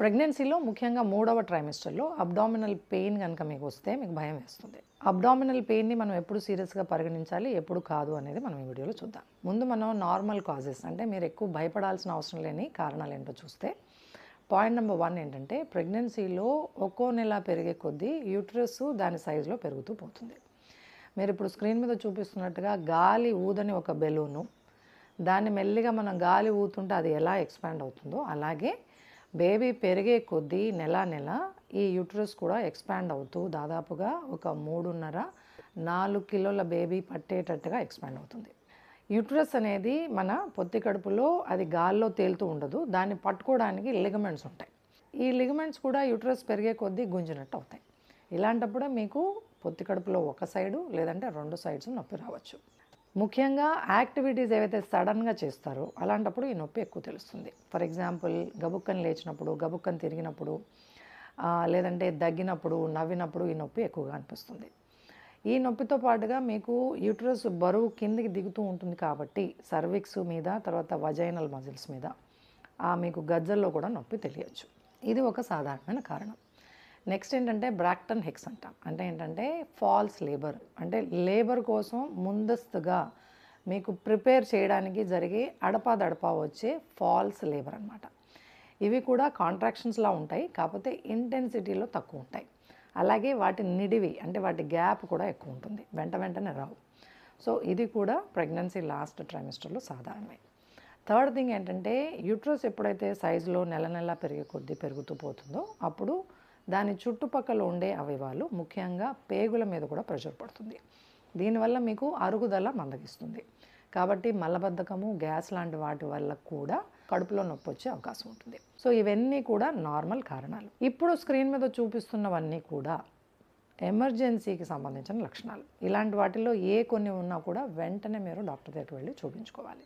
ప్రెగ్నెన్సీలో ముఖ్యంగా మూడవ ట్రైమిస్టర్లో అబ్డామినల్ పెయిన్ కనుక మీకు వస్తే మీకు భయం వేస్తుంది. అబ్డామినల్ పెయిన్ని మనం ఎప్పుడు సీరియస్గా పరిగణించాలి ఎప్పుడు కాదు అనేది మనం ఈ వీడియోలో చూద్దాం. ముందు మనం నార్మల్ కాజెస్ అంటే మీరు ఎక్కువ భయపడాల్సిన అవసరం లేని కారణాలు ఏంటో చూస్తే పాయింట్ నెంబర్ వన్ ఏంటంటే ప్రెగ్నెన్సీలో ఒక్కో నెల పెరిగే కొద్దీ యూట్రస్ దాని సైజులో పెరుగుతూ పోతుంది. మీరు ఇప్పుడు స్క్రీన్ మీద చూపిస్తున్నట్టుగా గాలి ఊదని ఒక బెలూను దాన్ని మెల్లిగా మనం గాలి ఊతుంటే అది ఎలా ఎక్స్పాండ్ అవుతుందో అలాగే బేబీ పెరిగే కొద్దీ నెల నెల ఈ యూట్రస్ కూడా ఎక్స్పాండ్ అవుతూ దాదాపుగా ఒక మూడున్నర నాలుగు కిలోల బేబీ పట్టేటట్టుగా ఎక్స్పాండ్ అవుతుంది. యూట్రస్ అనేది మన పొత్తి కడుపులో అది గాల్లో తేలుతూ ఉండదు. దాన్ని పట్టుకోవడానికి లిగమెంట్స్ ఉంటాయి. ఈ లిగమెంట్స్ కూడా యూట్రస్ పెరిగే కొద్దీ గుంజినట్టు అవుతాయి. ఇలాంటప్పుడు మీకు పొత్తి కడుపులో ఒక సైడు లేదంటే రెండు సైడ్స్ నొప్పి రావచ్చు. ముఖ్యంగా యాక్టివిటీస్ ఏవైతే సడన్గా చేస్తారో అలాంటప్పుడు ఈ నొప్పి ఎక్కువ తెలుస్తుంది. ఫర్ ఎగ్జాంపుల్ గబుక్కని లేచినప్పుడు గబుక్కని తిరిగినప్పుడు లేదంటే దగ్గినప్పుడు నవ్వినప్పుడు ఈ నొప్పి ఎక్కువగా అనిపిస్తుంది. ఈ నొప్పితో పాటుగా మీకు యూట్రస్ బరువు కిందికి దిగుతూ ఉంటుంది కాబట్టి సర్విక్స్ మీద తర్వాత వజైనల్ మజిల్స్ మీద ఆ మీకు గజ్జల్లో కూడా నొప్పి తెలియచ్చు. ఇది ఒక సాధారణమైన కారణం. నెక్స్ట్ ఏంటంటే బ్రాక్టన్ హెక్స్ అంటాం. అంటే ఏంటంటే ఫాల్స్ లేబర్. అంటే లేబర్ కోసం ముందస్తుగా మీకు ప్రిపేర్ చేయడానికి జరిగే అడపాదడపా వచ్చే ఫాల్స్ లేబర్ అనమాట ఇవి కూడా కాంట్రాక్షన్స్లా ఉంటాయి కాకపోతే ఇంటెన్సిటీలో తక్కువ ఉంటాయి. అలాగే వాటి నిడివి అంటే వాటి గ్యాప్ కూడా ఎక్కువ ఉంటుంది. వెంట వెంటనే రావు. సో ఇది కూడా ప్రెగ్నెన్సీ లాస్ట్ ట్రైమిస్టర్లో సాధారణమే. థర్డ్ థింగ్ ఏంటంటే యూట్రస్ ఎప్పుడైతే సైజులో నెల నెల పెరిగే కొద్దీ పెరుగుతూ పోతుందో అప్పుడు దాని చుట్టుపక్కల ఉండే అవయవాలు ముఖ్యంగా పేగుల మీద కూడా ప్రెషర్ పడుతుంది. దీనివల్ల మీకు అరుగుదల మందగిస్తుంది. కాబట్టి మలబద్ధకము గ్యాస్ లాంటి వాటి వల్ల కూడా కడుపులో నొప్పి వచ్చే అవకాశం ఉంటుంది. సో ఇవన్నీ కూడా నార్మల్ కారణాలు. ఇప్పుడు స్క్రీన్ మీద చూపిస్తున్నవన్నీ కూడా ఎమర్జెన్సీకి సంబంధించిన లక్షణాలు. ఇలాంటి వాటిలో ఏ కొన్ని ఉన్నా కూడా వెంటనే మీరు డాక్టర్ దగ్గరికి వెళ్ళి చూపించుకోవాలి.